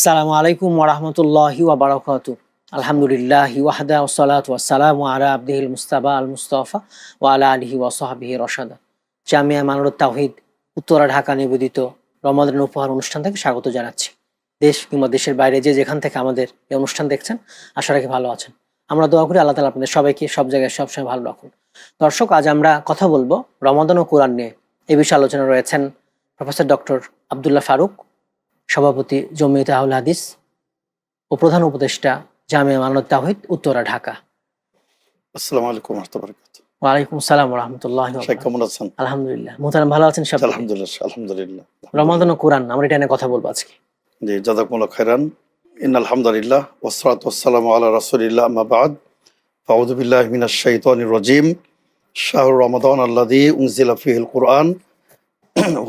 আসসালামু আলাইকুম ওরহমতুল্লাহি ওবরাকাত আলহামদুলিল্লাহ ওয়াহদা ওসালাত ওয়াসালাম আলা আব্দিহিল মুস্তাবা আল মুস্তাফা ও আলা আলহি ওয়াসাহাবিহি রশাদা। জামিয়া মানুরুত তাওহিদ, উত্তরা, ঢাকা নিবেদিত রমাদান উপহার অনুষ্ঠান থেকে স্বাগত জানাচ্ছি। দেশ কিংবা দেশের বাইরে যে যেখান থেকে আমাদের এই অনুষ্ঠান দেখছেন, আশা রাখি ভালো আছেন। আমরা দোয়া করি আল্লাহ তালা আপনাদের সবাইকে সব জায়গায় সবসময় ভালো রাখুন। দর্শক, আজ আমরা কথা বলব রমাদান ও কোরআন নিয়ে। এই বিষয়ে আলোচনা রয়েছেন প্রফেসর ডক্টর আবদুল্লাহ ফারুক। সভাপতি জমিয়তে আহুল হাদিস ও প্রধান উপদেষ্টা জামিয়া মানত তাহিদ উত্তরা ঢাকা। আসসালামু আলাইকুম ওয়ালাইকুম সালাম রহমতুল্লাহ কেমন আছেন? আলহামদুলিল্লাহ। মোহতারাম ভালো আছেন সব আলহামদুলিল্লাহ আলহামদুলিল্লাহ। রমাদান ও কোরআন আমরা এটা নিয়ে কথা বলব আজকে। জি জাজাকুমুল্লাহ খাইরান ইন আলহামদুলিল্লাহ ওসরাত ওসালাম আলা রাসূলিল্লাহ আম্মা বাদ। ফাউযু বিল্লাহি মিনাশ শাইতানির রাজিম। শাহরু রমাদান আল্লাযী উনজিলা ফীহিল কুরআন।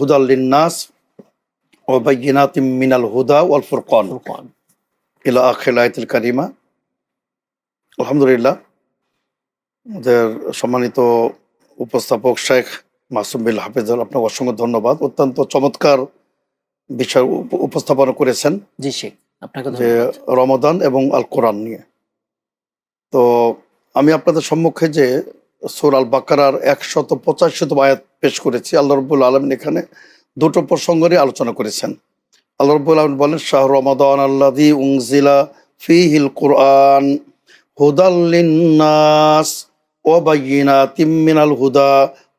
মিনাল হুদা ওয়াল আয়াতুল কারিমা আলহামদুলিল্লাহ আমাদের সম্মানিত উপস্থাপক শেখ মাসুম বিল হাফিজুল আপনাকে অসংখ্য ধন্যবাদ। অত্যন্ত চমৎকার বিষয় উপ- উপস্থাপনা করেছেন। জি শেখ আপনাকে যে রমাদান এবং আল কোরআন নিয়ে। তো আমি আপনাদের সম্মুখে যে সুর আল বাকারার একশত পঁচাশিত আয়াত পেশ করেছি আল্লাহ রবুল আলমিন এখানে দুটো প্রসঙ্গ নিয়ে আলোচনা করেছেন। আল্লাহ রব্বুল বলেন, শাহ রমাদান আল্লাদি উংজিলা ফিহিল কোরআন হুদাল্লিন্নাস ও বাইনা তিম্মিনাল হুদা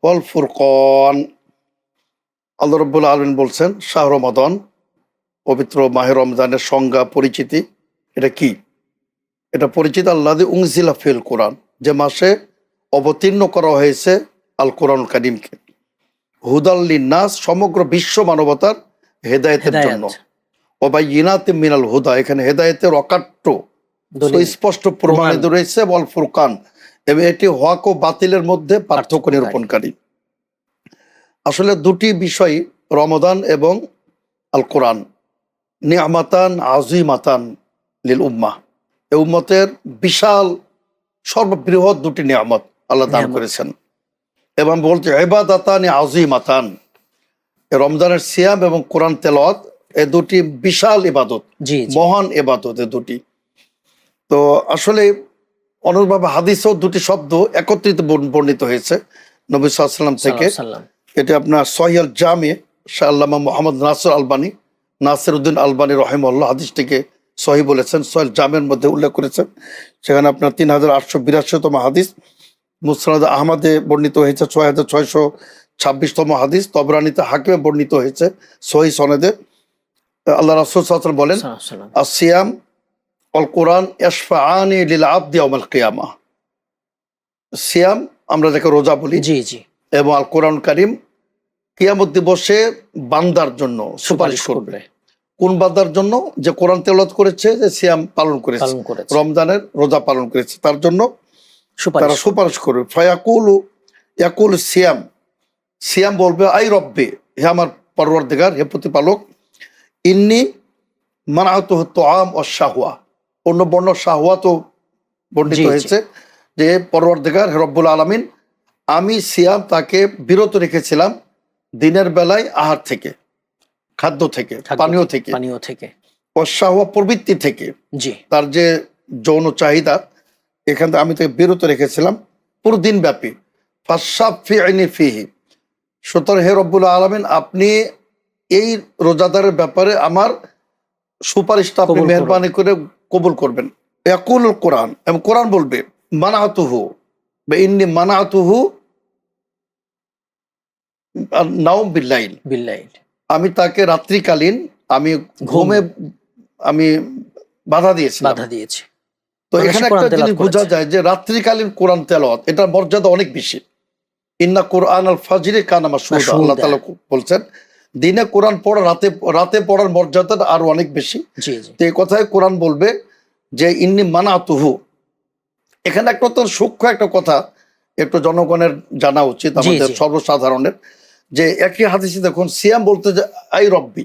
ওয়াল ফুরকন। আল্লাহ আলমিন বলছেন, শাহ রমাদান, পবিত্র মাহের রমজানের সংজ্ঞা, পরিচিতি, এটা কি? এটা পরিচিত আল্লাহ উংজিলা ফিল কোরআন, যে মাসে অবতীর্ণ করা হয়েছে আল কোরআন কারিমকে। হুদাল্লিন নাস সমগ্র বিশ্ব মানবতার হেদায়েতের জন্য। অবাই ইনাতে মিনাল হুদা এখানে হেদায়েতের অকাট্য। স্পষ্ট প্রমাণিত রয়েছে বল ফুরকান। এবং এটি হক ও বাতিলের মধ্যে পার্থক্য নিরূপণকারী। আসলে দুটি বিষয় রমদান এবং আল কোরআন। নিয়ামাতান আজিমাতান লিল উম্মা। এ উম্মতের বিশাল সর্ববৃহৎ দুটি নিয়ামত আল্লাহ দান করেছেন। এবং বলছে এবাদাতান আজিমাতান রমজানের সিয়াম এবং কোরআন তেলাওয়াত এ দুটি বিশাল ইবাদত মহান এবাদত এ দুটি। তো আসলে অনুরূপভাবে হাদিসেও দুটি শব্দ একত্রিত বর্ণিত হয়েছে নবী সাল্লাম থেকে। এটা আপনার সহিয়াল জামে শাহ আল্লামা মোহাম্মদ নাসর আলবানী নাসির উদ্দিন আলবানী রহিমল্লাহ হাদিসটিকে সহি বলেছেন। সোহেল জামের মধ্যে উল্লেখ করেছেন। সেখানে আপনার তিন হাজার আটশো বিরাশিতম হাদিস মুসরাদ আহমদে বর্ণিত হয়েছে ছয় হাজার ছয়শো ছাব্বিশতম হাদিস তবরানিতে হাকিমে বর্ণিত হয়েছে সহি সনেদে। আল্লাহ রাসুল সাল্লাল্লাহু বলেন সাল্লাম আসিয়াম অল কোরআন এশফাআনি লিল আবদি ইয়াউমাল কিয়ামা। সিয়াম আমরা যাকে রোজা বলি জি জি। এবং আল কোরআন কারিম কিয়ামত দিবসে বান্দার জন্য সুপারিশ করবে। কোন বান্দার জন্য? যে কোরআন তেলত করেছে যে সিয়াম পালন করেছে। রমজানের রোজা পালন করেছে। তার জন্য তারা সুপারিশ করবে ফায়াকুল ইয়াকুল সিয়াম। সিয়াম বলবে আই রব্বে হে আমার পরবর্তীকার হে প্রতিপালক ইন্নি মানাহত হতো আম ও শাহুয়া অন্য বর্ণ শাহুয়া তো বর্ণিত। হয়েছে যে পরবর্তীকার হে রব্বুল আলমিন আমি সিয়াম তাকে বিরত রেখেছিলাম দিনের বেলায় আহার থেকে খাদ্য থেকে পানীয় থেকে পানীয় থেকে। অশ্বাহুয়া প্রবৃত্তি থেকে। জি। তার যে যৌন চাহিদা এখান থেকে আমি তাকে বিরত রেখেছিলাম। পুরো দিন ব্যাপী ফাশাফিআইনি ফিহি। সুতরাং হে রব্বুল আলমিন আপনি এই রোজাদারের ব্যাপারে আমার সুপারিশটা আপনি মেহরবানি করে কবুল করবেন। একুল কোরআন এবং কোরআন বলবে মানাহাতুহু বা ইন্নি মানাহাতুহু নাওম বিল্লাইল। বিল্লাইল। আমি তাকে রাত্রিকালীন আমি ঘুমে। আমি বাধা দিয়েছি বাধা দিয়েছে। তো এখানে একটা জিনিস বোঝা যায় যে রাত্রিকালীন কোরআন তেলাওয়াত এটার মর্যাদা অনেক বেশি। ইন্না কোরআন আল ফাজিরে কান আমার। আল্লাহ তাআলা বলছেন দিনে কোরআন পড়া রাতে রাতে পড়ার মর্যাদাটা আরও অনেক বেশি। তো এই কথায় কোরআন বলবে যে ইন্নি মানা তুহু এখানে একটা তো সূক্ষ্ম একটা কথা একটু জনগণের জানা উচিত আমাদের সর্বসাধারণের যে একই হাদিসে দেখুন সিয়াম বলতে যে আই রব্বি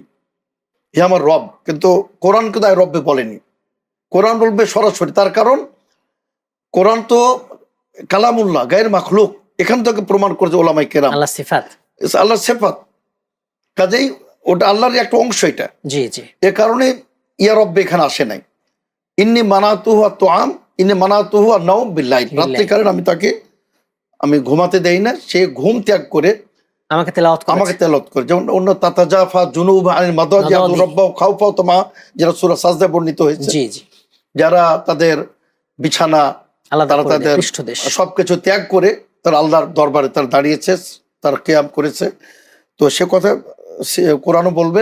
হে আমার রব। কিন্তু কোরআন কিন্তু আই রব্বি বলেনি। কোরআন বলবে সরাসরি তার কারণ কোরআন তো কালামুল্লাহ গায়ের মাখলুক। এখান থেকে প্রমাণ করেছে ওলামাই কেরাম। আল্লাহ সিফাত। আল্লাহ সেফাত। কাজেই ওটা আল্লাহর একটা অংশ এটা। জি জি। এ কারণে ইয়া রব্বে এখানে আসে নাই। ইন্নি মানাতুহু তো আম ইন্নি মানাতুহু আর নাও বিল্লাইল। রাত্রিকালীন আমি তাকে আমি ঘুমাতে দেই না সে ঘুম ত্যাগ করে আমাকে তেলাওয়াত আমাকে করেছে তেলত করে। যেমন অন্য তাতাজাফা জুনুব আনিল মাদাজি মাদাজি। রব্বাও খাওফাও তোমা যারা সূরা সাজদা বর্ণিত হয়েছে। জি জি। যারা তাদের বিছানা তারা তাদের সবকিছু ত্যাগ করে তার আল্লাহর দরবারে তার দাঁড়িয়েছে তার কেয়াম করেছে। তো সে কথা সে কোরআনও বলবে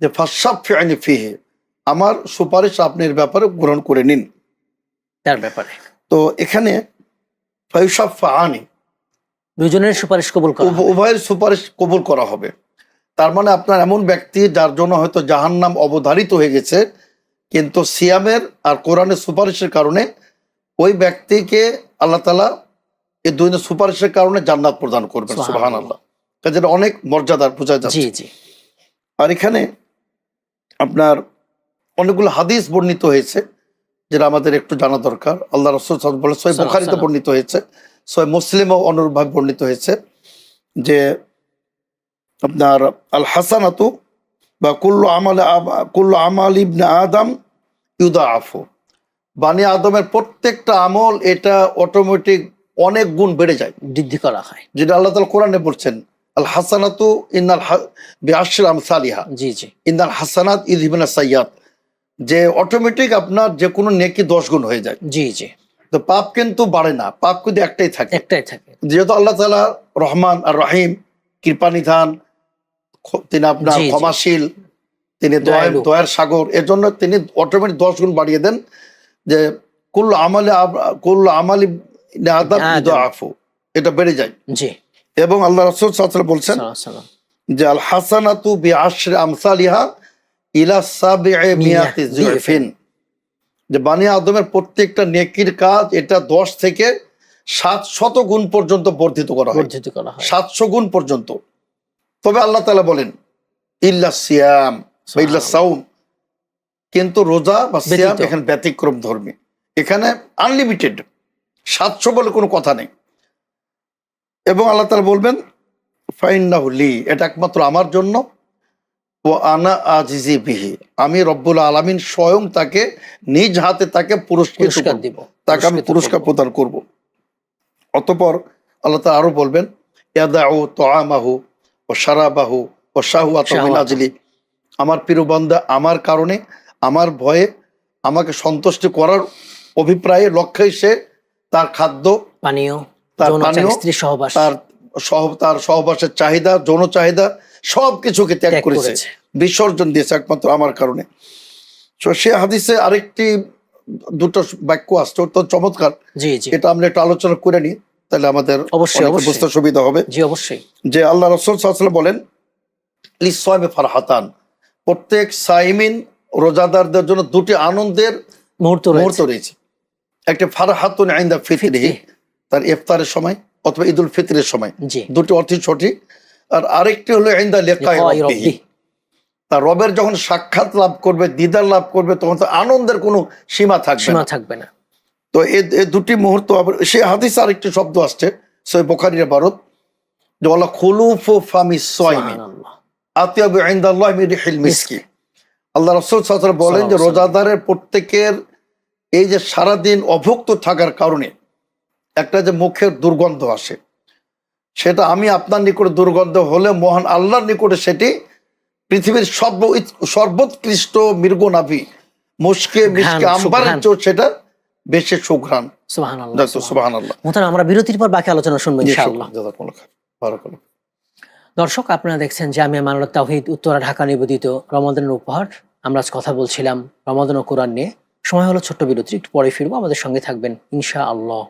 যে ফাসাব ফিআইনি ফিহে আমার সুপারিশ আপনি এর ব্যাপারে গ্রহণ করে নিন। তার ব্যাপারে। তো এখানে ফাইসাব আনি দুজনের সুপারিশ কবুল করা। উভয়ের সুপারিশ কবুল করা হবে। তার মানে আপনার এমন ব্যক্তি যার জন্য হয়তো জাহান্নাম অবধারিত হয়ে গেছে কিন্তু সিয়ামের আর কোরআনের সুপারিশের কারণে ওই ব্যক্তিকে আল্লাহ তালা এই দুই সুপারিশের কারণে জান্নাত প্রদান করবেন। সুবাহান আল্লাহ কাজে অনেক মর্যাদার বোঝা যাচ্ছে। আর এখানে আপনার অনেকগুলো হাদিস বর্ণিত হয়েছে যেটা আমাদের একটু জানা দরকার। আল্লাহ রসুল বলে সাল্লাম, বুখারিতে বর্ণিত হয়েছে সই মুসলিমও অনুরূপভাবে বর্ণিত হয়েছে যে আপনার আল হাসানাতু বা কুল্লু আমাল কুল্লু আমাল ইবনে আদম ইউদা আফু বানি আদমের প্রত্যেকটা আমল এটা অটোমেটিক অনেক গুণ বেড়ে যায়। বৃদ্ধি করা হয়। যেটা আল্লাহ তালা কোরআনে বলছেন আল হাসানাতু ইন্নাল বিআশর আমসালিহা। জি জি। ইন্দাল হাসানাত ইদিবিনা সাইয়াদ যে অটোমেটিক আপনার যে কোনো নেকি দশ গুণ হয়ে যায়। জি জি। তো পাপ কিন্তু বাড়ে না পাপ কিন্তু একটাই থাকে। একটাই থাকে। যেহেতু আল্লাহ তালা রহমান আর রহিম কৃপানিধান তিনি আপনার। ক্ষমাশীল তিনি দয়া দয়ার সাগর। এর জন্য তিনি অটোমেটিক দশ গুণ বাড়িয়ে দেন যে কুল আমালে কুল আমালি আফু। এটা বেড়ে যায়। জি। এবং আল্লাহ রসুল সাল্লাল্লাহু বলছেন। যে আল হাসানাতু বি আশরি আমসালিহা ইলা মিয়াতি যে বানি আদমের প্রত্যেকটা নেকির কাজ এটা দশ থেকে সাত শত গুণ পর্যন্ত বর্ধিত করা হয়। বর্ধিত করা হয়। সাতশো গুণ পর্যন্ত। তবে আল্লাহ তালা বলেন ইল্লা সিয়াম। ইল্লা সাউম কিন্তু রোজা বা সিয়াম এখানে ব্যতিক্রম ধর্মী। এখানে আনলিমিটেড সাতশো বলে কোনো কথা নেই। এবং আল্লাহ তালা বলবেন ফাইন্নাহুলি এটা একমাত্র আমার জন্য। ও আনা আজিজি বিহি আমি রব্বুল আলামিন স্বয়ং তাকে নিজ হাতে তাকে পুরস্কার দিব তাকে আমি পুরস্কার প্রদান করব। অতপর আল্লাহ তাআলা আরও বলবেন ইয়াদাউ তোয়ামাহু ও সারাবাহু ও শাহুয়াতমিন শাহওয়াতা। আজলি আমার প্রিয় বান্দা আমার কারণে আমার ভয়ে আমাকে সন্তুষ্ট করার অভিপ্রায়ে লক্ষ্যে সে তার খাদ্য পানীয় তার পানীয়, স্ত্রী সহবাস। তার সহ তার সহবাসের চাহিদা যৌন চাহিদা সব কিছুকে ত্যাগ করেছে। বিসর্জন দিয়েছে একমাত্র আমার কারণে। তো সে হাদিসে আরেকটি দুটো বাক্য আসছে অত্যন্ত চমৎকার। জি জি। এটা আমরা একটু আলোচনা করে নিই তাহলে আমাদের অবশ্যই, বুঝতে সুবিধা হবে। জি অবশ্যই। যে আল্লাহ রসুল সাল্লাম বলেন লিসয়মে ফারহাতান। প্রত্যেক সাইমিন রোজাদারদের জন্য দুটি আনন্দের মুহূর্ত মুহূর্ত রয়েছে। একটা ফারহাতুন আইন্দা ফিতরি। তার ইফতারের সময় অথবা ঈদুল ফিতরের সময়। দুটি অতি ছোটি। আর আরেকটি হলো আইন্দা লেখায় তার রবের যখন সাক্ষাৎ লাভ করবে দিদার লাভ করবে তখন তো আনন্দের কোনো সীমা থাকবে সীমা না থাকবে না। তো এ- দুটি মুহূর্ত আবার সে হাদিস আরেকটি শব্দ আসছে সে বোখারির ভারত যে বলা খুলুফ ফামি সয়মি সুবহানাল্লাহ। আতিয়াবু ইনদাল্লাহ মিন রিহিল মিসকি আল্লাহ রাসূল সাল্লাল্লাহু বলেন যে রোজাদারের প্রত্যেকের এই যে সারাদিন অভুক্ত থাকার কারণে একটা যে মুখের দুর্গন্ধ আসে সেটা আমি আপনার নিকটে দুর্গন্ধ হলে মহান আল্লাহর নিকটে সেটি পৃথিবীর সর্ব সর্বোৎকৃষ্ট মৃগনাভি মিশকে ঘ্রাণ, আম্বারের সুঘ্রাণ। সেটা বেশি সুঘ্রাণ। আল্লাহ আমরা বিরতির পর বাকি আলোচনা শুনব ইনশাআল্লাহ। দর্শক, আপনারা দেখছেন জামিয়া মানুল তাওহিদ, উত্তরা, ঢাকা নিবেদিত রমাদানের উপহার। আমরা আজ কথা বলছিলাম রমাদান ও কোরআন নিয়ে। সময় হলো ছোট্ট বিরতি, একটু পরে ফিরবো। আমাদের সঙ্গে থাকবেন ইনশা আল্লাহ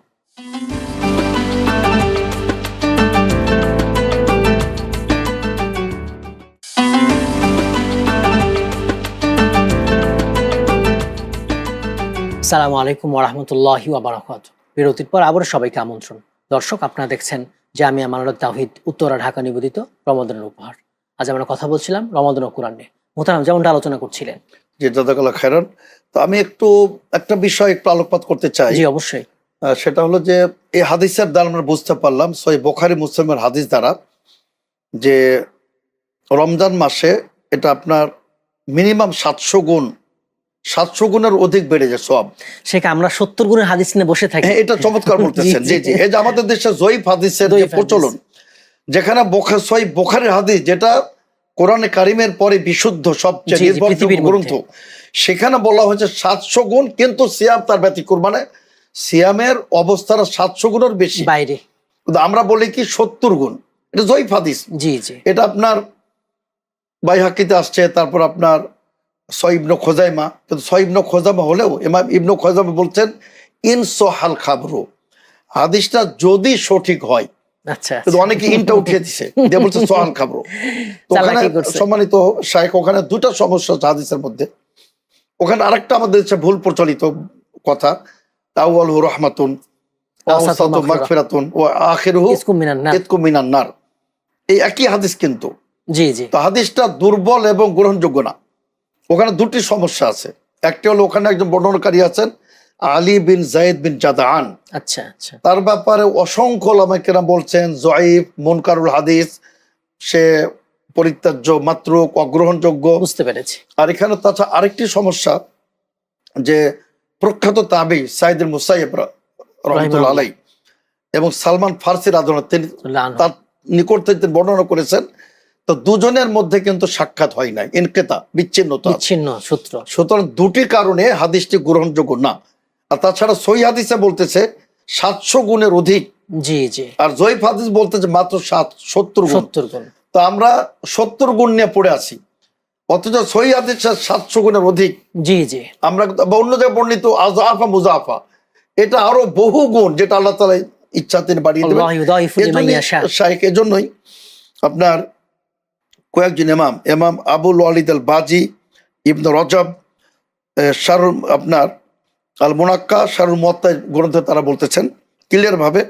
সালামু আলাইকুম ওরহামতুল্লাহি ওবরাকাত বিরতির পর আবারও সবাইকে আমন্ত্রণ। দর্শক, আপনারা দেখছেন জামিয়া মানারত তাহিদ উত্তরা ঢাকা নিবেদিত রমাদানের উপহার। আজ আমরা কথা বলছিলাম রমাদান ও কোরআন নিয়ে। মোহতারাম যেমনটা আলোচনা করছিলেন। যে জাদাকাল্লাহ খায়রান। তো আমি একটু একটা বিষয় একটু আলোকপাত করতে চাই। জি অবশ্যই। সেটা হলো যে এই হাদিসের দ্বারা আমরা বুঝতে পারলাম সই বোখারি মুসলিমের হাদিস দ্বারা যে রমজান মাসে এটা আপনার মিনিমাম সাতশো গুণ সাতশো গুণের অধিক বেড়ে যায় সব। শেখ আমরা সত্তর গুণের হাদিস নিয়ে বসে থাকি। হ্যাঁ এটা চমৎকার বলতেছেন। জি জি এই যে আমাদের দেশে জয়ীফ হাদিসের যে। প্রচলন যেখানে বোখা সই বোখারের হাদিস যেটা কোরআনে কারিমের পরে বিশুদ্ধ সবচেয়ে নির্ভরযোগ্য গ্রন্থ সেখানে বলা হয়েছে সাতশো গুণ কিন্তু সিয়াম তার ব্যতিক্রম। মানে সিয়ামের অবস্থাটা সাতশো গুণের বেশি। বাইরে। কিন্তু আমরা বলি কি সত্তর গুণ। এটা জয়ীফ হাদিস। জি জি। এটা আপনার বাইহাকিতে আসছে তারপর আপনার সইবন খোজাইমা কিন্তু সইবন খোজামা হলেও ইমাম ইবনু খোজামা বলছেন ইন সোহাল খাবরু হাদিসটা যদি সঠিক হয়। আচ্ছা কিন্তু অনেকে ইনটা উঠিয়ে দিছে দিয়ে বলছে সোহাল খাবরু। ওখানে। সম্মানিত ওখানে দুটা সমস্যা হাদিসের মধ্যে। ওখানে আরেকটা আমাদের ভুল প্রচলিত কথা তাওয়াল রহমাতুন মাগফিরাতুন। ও আখিরহু মিনান নার। এই একই হাদিস কিন্তু। জি জি। তো হাদিসটা দুর্বল এবং গ্রহণযোগ্য না। ওখানে দুটি সমস্যা আছে। একটি হলো ওখানে একজন বর্ণনাকারী আছেন আলী বিন জায়েদ বিন জাদান আচ্ছা আচ্ছা। তার ব্যাপারে অসংখ্য লামাইকেরা বলছেন জয়ীফ মুনকারুল হাদিস সে পরিত্যাজ্য মাত্র অগ্রহণযোগ্য। বুঝতে পেরেছি। আর এখানে তাছাড়া আরেকটি সমস্যা যে প্রখ্যাত তাবি সাইদুল মুসাইব রহমতুল্লাহ আলাই এবং সালমান ফার্সির রাজন তিনি তার নিকট থেকে তিনি বর্ণনা করেছেন তো দুজনের মধ্যে কিন্তু সাক্ষাৎ হয় নাই। ইনকেতা বিচ্ছিন্নতা। বিচ্ছিন্ন সূত্র। সুতরাং দুটি কারণে হাদিসটি গ্রহণযোগ্য না। আর তাছাড়া সই হাদিসে বলতেছে সাতশো গুণের অধিক। জি জি। আর জয়ীফ হাদিস বলতেছে মাত্র সাত সত্তর সত্তর গুণ। তো আমরা সত্তর গুণ নিয়ে পড়ে আছি। অথচ সই হাদিস সাতশো গুণের অধিক। জি জি। আমরা বা অন্য জায়গায় বর্ণিত আজাফা মুজাফা। এটা আরও বহু গুণ যেটা আল্লাহ তালা ইচ্ছা তিনি বাড়িয়ে দেবেন। এজন্যই আপনার কয়েকজন ইমাম ইমাম আবুল ওয়ালিদ আল বাজি ইবন রজব শারুল আপনার আল মোনাক্কা শারুল মোয়াত্তা গ্রন্থে তারা বলতেছেন ক্লিয়ার ভাবে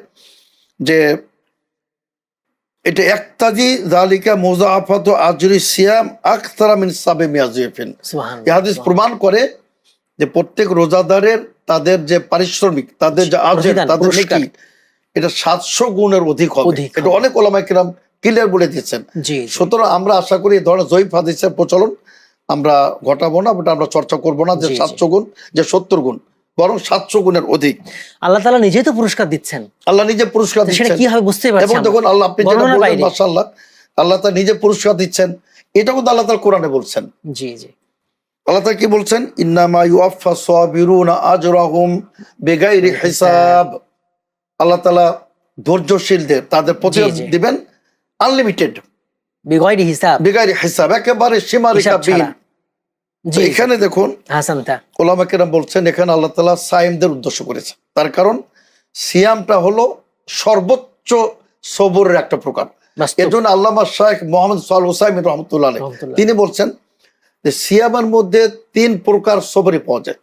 যে এটা একতাজি জালিকা মোজাফাত আজরি সিয়াম আখতারা মিন সাবে মিয়াজিফিন। হাদিস প্রমাণ করে যে প্রত্যেক রোজাদারের তাদের যে পারিশ্রমিক তাদের যে আজের তাদের নেকি এটা সাতশো গুণের অধিক হবে। এটা অনেক ওলামাই কিরাম ক্লিয়ার বলে দিয়েছেন। সুতরাং আমরা আশা করি এই ধরনের জয়ীফ হাদিসের প্রচলন আমরা ঘটাবো না বাট আমরা চর্চা করব না যে। সাতশো গুণ যে সত্তর গুণ বরং সাতশো গুণের অধিক। আল্লাহ তাআলা নিজেই তো পুরস্কার দিচ্ছেন। আল্লাহ নিজে পুরস্কার দিচ্ছেন। কি হবে বুঝতেই পারছি এবং দেখুন আল্লাহ আপনি যেটা বললেন। মাসাল্লাহ আল্লাহ তা নিজে পুরস্কার দিচ্ছেন। এটা কিন্তু আল্লাহ তার কোরআনে বলছেন। জি জি। আল্লাহ তাআলা কি বলছেন? ইন্নামা ইউআফা সাবিরুনা আজরাহুম বিগাইরি হিসাব। আল্লাহ তাআলা ধৈর্যশীলদের তাদের প্রতিদান দিবেন। আনলিমিটেড বিগয়রি হিসাব বিগাইরি হিসাব একেবারে সীমারেখা এখানে দেখুন ওলামা কেরাম বলছেন এখানে আল্লাহ তাআলা সাইমদের উদ্দেশ্য করেছে তার কারণ সিয়ামটা হলো সর্বোচ্চ সবরের একটা প্রকার বাস্তব। এর জন্য আল্লামা শাহেখ মোহাম্মদ সাল হুসাইম রহমতুল্লাহ তিনি বলছেন যে সিয়ামের মধ্যে তিন প্রকার সবরই পাওয়া যায়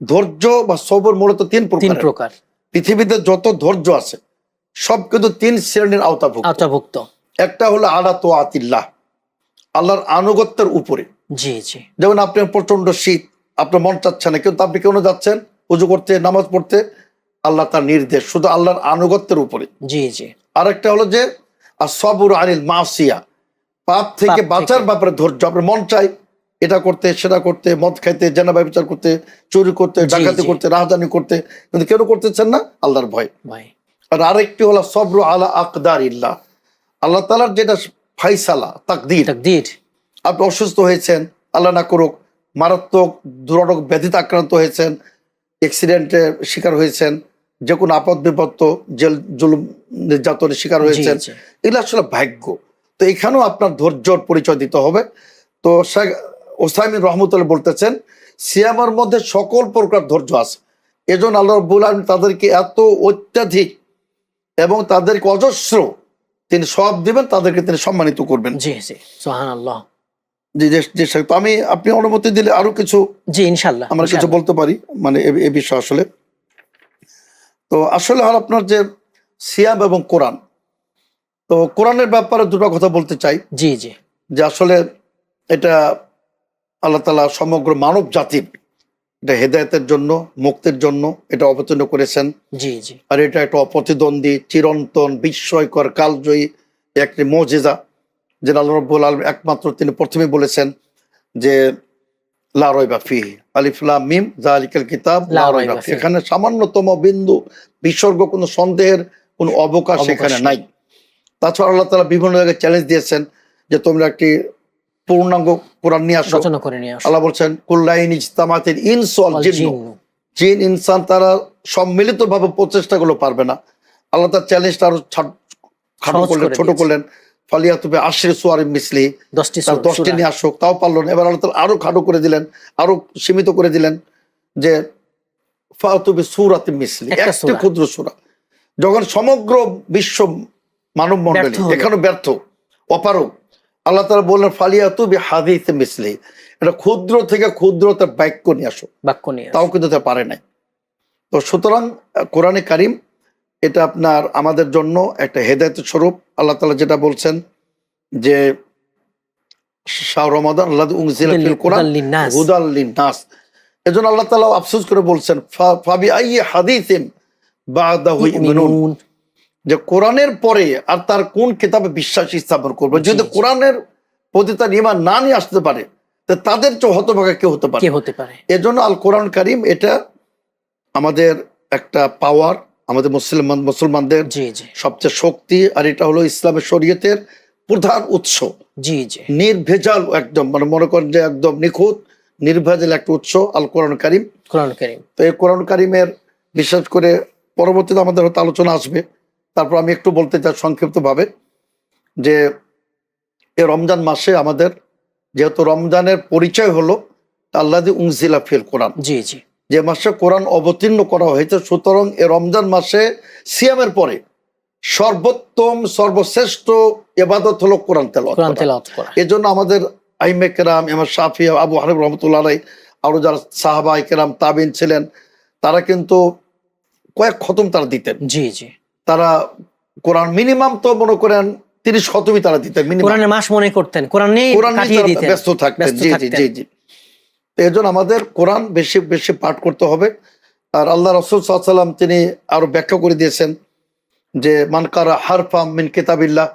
ধৈর্য বা সবর মূলত তিন তিন প্রকার প্রকার পৃথিবীতে যত ধৈর্য আছে সব কিন্তু তিন শ্রেণির আওতাভুক্ত আওতাভুক্ত একটা হলো আড়া তো আতিল্লাহ আল্লাহর আনুগত্যের উপরে। জি জি। যেমন আপনার প্রচণ্ড শীত আপনার মন চাচ্ছে না কিন্তু আপনি কেন যাচ্ছেন? উজু করতে নামাজ পড়তে আল্লাহ তার নির্দেশ শুধু আল্লাহর আনুগত্যের উপরে। জি জি। আরেকটা হলো যে আর সবুর আনিল মাসিয়া পাপ থেকে বাঁচার ব্যাপারে ধৈর্য আপনার মন চাই এটা করতে সেটা করতে মদ খাইতে জেনা ব্যবচার করতে চুরি করতে ডাকাতি করতে রাজধানী করতে কিন্তু কেন করতেছেন না? আল্লাহর ভয়। ভাই আর আরেকটি হলো সবর আলা আকদার ইল্লাহ আল্লাহ তালার যেটা ফাইসালা তাকদির। তাকদীর। আপনি অসুস্থ হয়েছেন আল্লাহ না করুক মারাত্মক দুরারোগ ব্যাধিতে আক্রান্ত হয়েছেন অ্যাক্সিডেন্টের শিকার হয়েছেন যে কোনো আপদ বিপত্ত জেল জুলুম নির্যাতনের শিকার হয়েছেন এগুলো আসলে ভাগ্য। তো এখানেও আপনার ধৈর্যর পরিচয় দিতে হবে। তো শেখ ওসাইমিন রহমতুল্লাহ বলতেছেন সিয়ামার মধ্যে সকল প্রকার ধৈর্য আছে। এজন্য আল্লাহ রব্বুল আলম তাদেরকে এত অত্যাধিক এবং তাদেরকে অজস্র তিনি সব দিবেন তাদেরকে তিনি সম্মানিত করবেন। জি জি সুবহানাল্লাহ। জি জি জি তো আমি আপনি অনুমতি দিলে আরও কিছু জি ইনশাআল্লাহ আমরা কিছু বলতে পারি মানে এ বিষয় আসলে। তো আসলে হল আপনার যে সিয়াম এবং কোরআন তো কোরআনের ব্যাপারে দুটো কথা বলতে চাই। জি জি। যে আসলে এটা আল্লাহ তালা সমগ্র মানব জাতির এটা হেদায়তের জন্য মুক্তির জন্য এটা অবতীর্ণ করেছেন। জি জি। আর এটা একটা অপ্রতিদ্বন্দ্বী চিরন্তন বিস্ময়কর কালজয়ী একটি মজেজা যেটা আল্লাহ রব্বুল আলম একমাত্র তিনি প্রথমে বলেছেন যে মিম কিতাব। এখানে সামান্যতম বিন্দু বিসর্গ কোনো সন্দেহের কোনো অবকাশ এখানে নাই। তাছাড়া আল্লাহ তাআলা বিভিন্ন জায়গায় চ্যালেঞ্জ দিয়েছেন যে তোমরা একটি পূর্ণাঙ্গ কোরআন নিয়ে আসো। রচনা করে নিয়ে আসো। আল্লাহ বলছেন কুল্লাইন ইজতামাতিল ইনস ওয়াল ওয়াল জিন্নু। জিন্নু। জিন ইনসান তারা সম্মিলিতভাবে প্রচেষ্টাগুলো পারবে না। আল্লাহ তার চ্যালেঞ্জটা আরও খাটো করলেন ছোট করলেন। ফালিয়া তুবে আশির সোয়ারি মিসলি। দশটি দশটি নিয়ে আসুক তাও পারল না। এবার আল্লাহ আরও খাটো করে দিলেন আরও সীমিত করে দিলেন যে ফাতুবি সুরাত মিসলি একটা ক্ষুদ্র সুরা। যখন সমগ্র বিশ্ব মানব মন্ডলী এখানে ব্যর্থ অপারক আল্লাহ তাআলা বললেন ফালিয়া তুবি হাদিস মিসলি। এটা ক্ষুদ্র থেকে ক্ষুদ্রতার বাক্য নিয়ে আসো। বাক্য নিয়ে তাও কিন্তু তা পারে নাই। তো সুতরাং কোরআনে কারিম এটা আপনার আমাদের জন্য একটা হেদায়ত স্বরূপ। আল্লাহ তালা যেটা বলছেন যে শাহ রমাদান আল্লাহ কোরআন এজন্য আল্লাহ তাআলা আফসোস করে বলছেন ফাবি আই বাদাহু। যে কোরআনের পরে আর তার কোন কিতাবে বিশ্বাস স্থাপন করবে? যদি। কোরআনের প্রতি তার ইমান না নিয়ে আসতে পারে তো তাদের হতভাগা কেউ হতে পারে হতে পারে? এজন্য আল কোরআন কারিম এটা আমাদের একটা পাওয়ার আমাদের মুসলমান মুসলমানদের সবচেয়ে শক্তি আর এটা হলো ইসলামের শরীয়তের প্রধান উৎস। জি জি। নির্ভেজাল একদম মানে মনে করেন যে একদম নিখুঁত নির্ভেজাল একটা উৎস আল কোরআন কারিম। কোরআন করিম। তো এই কোরআন কারিমের বিশেষ করে পরবর্তীতে আমাদের হয়তো আলোচনা আসবে। তারপর আমি একটু বলতে চাই সংক্ষিপ্তভাবে যে এ রমজান মাসে আমাদের যেহেতু রমজানের পরিচয় হলো আল্লাহ উংজিলা ফিল কোরআন। জি জি। যে মাসে কোরআন অবতীর্ণ করা হয়েছে সুতরাং এ রমজান মাসে সিয়ামের পরে সর্বোত্তম সর্বশ্রেষ্ঠ এবাদত হলো কোরআন তেল। এজন্য আমাদের আইমে কেরাম এমার শাফি আবু হানিফ রহমতুল্লাহ রাই আরও যারা সাহাবা কেরাম তাবিন ছিলেন তারা কিন্তু কয়েক খতম তারা দিতেন। জি জি। তারা কোরআন মিনিমাম তো মনে করেন তিরিশ খতমই তারা দিতেন মিনিমাম কোরআনের মাস মনে করতেন কোরআন নিয়ে কোরআন নিয়ে ব্যস্ত থাকতেন জি জি জি জি। আমাদের কোরআন বেশি বেশি পাঠ করতে হবে। আর আল্লাহ রসুল সাল্লাম তিনি আরও ব্যাখ্যা করে দিয়েছেন যে মানকারা হারফাম মিন কিতাবিল্লাহ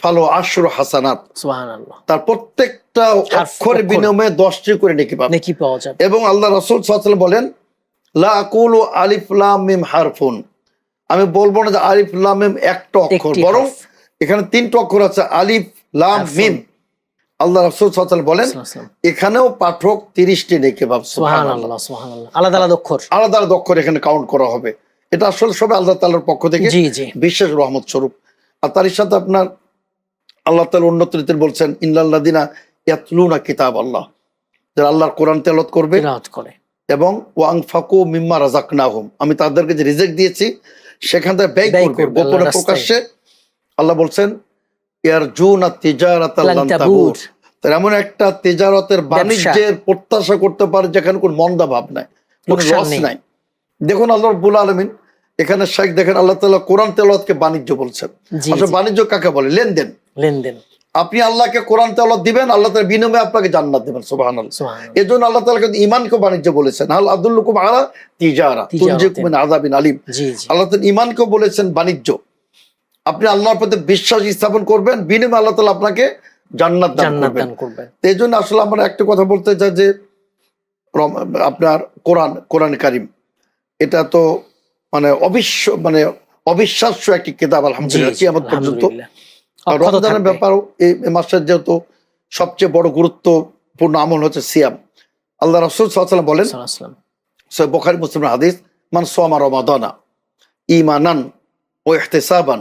ফালো আশর হাসানাত। তার প্রত্যেকটা অক্ষর অক্ষর। বিনিময়ে দশটি করে নেকি পাবে নেকি পাওয়া যাবে। এবং আল্লাহ রসুল সাল্লাম বলেন লা আকুলু আলিফ লাম মিম হারফুন। আমি বলব না যে আলিফ লাম মিম একটা অক্ষর বরং এখানে তিনটা অক্ষর আছে আলিফ লাম মিম। আল্লাহ রসুল সাল্লাম বলেন এখানেও পাঠক তিরিশটি নেকি পাবে সুবহানাল্লাহ। সুবহানাল্লাহ আলাদা আলাদা অক্ষর। আলাদা আলাদা অক্ষর এখানে কাউন্ট করা হবে। এটা আসলে সবে আল্লাহ তাআলার পক্ষ থেকে বিশেষ রহমত স্বরূপ। আর তার সাথে আপনার আল্লাহ তাআলা উন্নত রীতির বলছেন ইন্নাল্লাদিনা ইয়াতলুনা কিতাব আল্লাহ যারা আল্লাহর কোরআন তেলাওয়াত করবে এবং ওয়াং ফাকু মিম্মা রাজাকনাহুম আমি তাদেরকে যে রিজেক্ট দিয়েছি সেখান থেকে ব্যয় করবে। গোপনে প্রকাশ্যে আল্লাহ বলছেন ইয়ার জুন আর তিজারাত তার এমন একটা তেজারতের বাণিজ্যের প্রত্যাশা করতে পারে যেখানে কোন মন্দা ভাব নাই কোন লস নাই। দেখুন আল্লাহ বুল আলমিন এখানে শেখ দেখেন আল্লাহ তালা কোরআন তেলকে বাণিজ্য বলছেন। আসলে বাণিজ্য কাকে বলে? লেনদেন। লেনদেন। আপনি আল্লাহকে কোরআন তেলাওয়াত দিবেন আল্লাহ তাআলা বিনিময়ে আপনাকে জান্নাত দিবেন সুবহানাল্লাহ। সুবহানাল্লাহ। এজন্য আল্লাহ তাআলা কিন্তু ইমানকে বাণিজ্য বলেছেন। হাল আদুল্লুকুম আলা তিজারা তিজারাতিন। তুনজিকুম মিন আলিম। আল্লাহ তাআলা ইমানকে বলেছেন বাণিজ্য। আপনি আল্লাহর প্রতি বিশ্বাস স্থাপন করবেন বিনিময়ে আল্লাহ তাআলা আপনাকে জান্নাত দান করবেন। এই জন্য আসলে আমরা একটা কথা বলতে চাই যে আপনার কোরআন কোরআন কারিম এটা তো মানে অবিশ্ব মানে অবিশ্বাস্য একটি কিতাব আলহামদুলিল্লাহ কিয়ামত পর্যন্ত। রমজানের থাকবে। ব্যাপারও এই মাসের যেহেতু সবচেয়ে বড় গুরুত্বপূর্ণ আমল হচ্ছে সিয়াম। আল্লাহ রসুল সাল্লাম বলেন। সৈয়দ বুখারী মুসলিমের হাদিস মান সোমা রমাদানা ইমানান ও ইহতিসাবান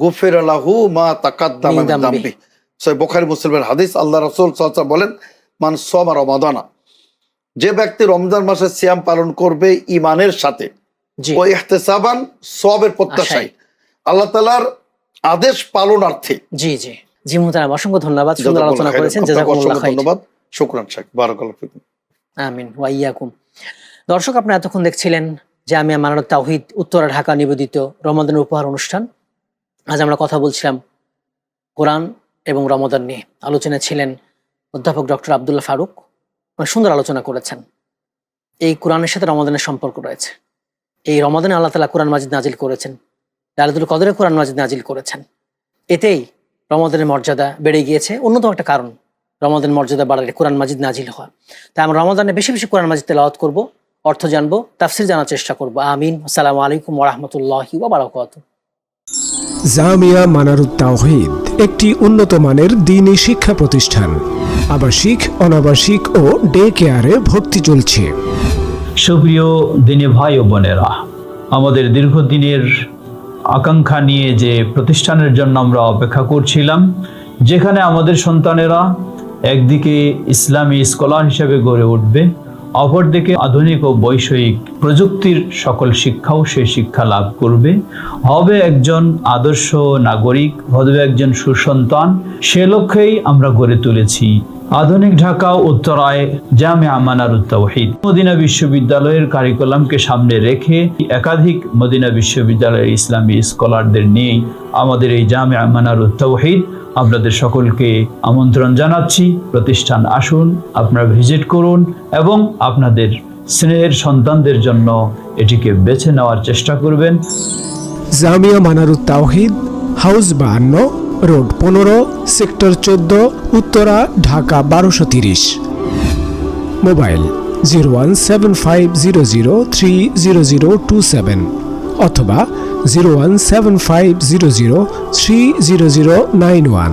গুফির লাহু মা তাকাদ্দামা সৈয়দ বুখারী মুসলিমের হাদিস আল্লাহ রাসূল আলাইহি বলেন মান সোমা রমাদানা যে ব্যক্তি রমজান মাসে সিয়াম পালন করবে ইমানের সাথে ও ইহতিসাবান সবের প্রত্যাশায়। আল্লাহ তাআলার আদেশ পালনার্থে। জি জি। জি মুহতারাম অসংখ্য ধন্যবাদ। সুন্দর আলোচনা করেছেন। খাইর। ধন্যবাদ। শুকরান শেখ বারাকাল্লাহ ফিকুম। আমিন। ওয়াইয়াকুম দর্শক আপনারা এতক্ষণ দেখছিলেন জামিয়া মানারত তাওহিদ উত্তরা ঢাকা নিবেদিত রমাদানের উপহার অনুষ্ঠান। আজ আমরা কথা বলছিলাম কোরআন এবং রমাদান নিয়ে। আলোচনায় ছিলেন অধ্যাপক ডক্টর আবদুল্লাহ ফারুক। সুন্দর আলোচনা করেছেন। এই কোরআনের সাথে রমাদানের সম্পর্ক রয়েছে। এই রমাদানে আল্লাহ তালা কোরআন মাজিদ নাজিল করেছেন। লালাদুল কদরে কোরআন মাজিদ নাজিল করেছেন। এতেই রমাদানের মর্যাদা বেড়ে গিয়েছে। অন্যতম একটা কারণ রমাদান মর্যাদা বাড়ালে কোরআন মাজিদ নাজিল হওয়া তাই আমরা রমাদানে বেশি বেশি কোরআন মাজিদ তেলাওয়াত করব অর্থ জানব তাফসির জানার চেষ্টা করব। আমিন। আসসালামু আলাইকুম ওরহমতুল্লাহি ওবরাকাত জামিয়া মানারুত তাওহিদ একটি উন্নত মানের দিনী শিক্ষা প্রতিষ্ঠান। আবাসিক অনাবাসিক ও ডে কেয়ারে ভর্তি চলছে। সুপ্রিয় দিনে ভাই ও বোনেরা আমাদের দীর্ঘদিনের আকাঙ্ক্ষা নিয়ে যে প্রতিষ্ঠানের জন্য আমরা অপেক্ষা করছিলাম, যেখানে আমাদের সন্তানেরা একদিকে ইসলামী স্কলার হিসেবে গড়ে উঠবে, অপরদিকে আধুনিক ও বৈষয়িক প্রযুক্তির সকল শিক্ষাও সে শিক্ষা লাভ করবে। হবে একজন আদর্শ নাগরিক, হবে একজন সুসন্তান, সে লক্ষ্যেই আমরা গড়ে তুলেছি। আধুনিক ঢাকা উত্তরায় জামে আমানারুত তাওহিদ মদিনা বিশ্ববিদ্যালয়ের কারিকুলামকে সামনে রেখে একাধিক মদিনা বিশ্ববিদ্যালয়ের ইসলামী স্কলারদের নিয়েই আমাদের এই জামে আমানারুত তাওহিদ আপনাদের সকলকে আমন্ত্রণ জানাচ্ছি। প্রতিষ্ঠান আসুন, আপনারা ভিজিট করুন এবং আপনাদের স্নেহের সন্তানদের জন্য এটিকে বেছে নেওয়ার চেষ্টা করবেন। জামিয়া মানারুত তাওহিদ হাউস বাহান্ন রোড পনেরো, সেক্টর চোদ্দ, উত্তরা, ঢাকা বারোশো তিরিশ। Mobile zero one seven five zero zero three zero zero two seven অথবা zero one seven five zero zero three zero zero nine one.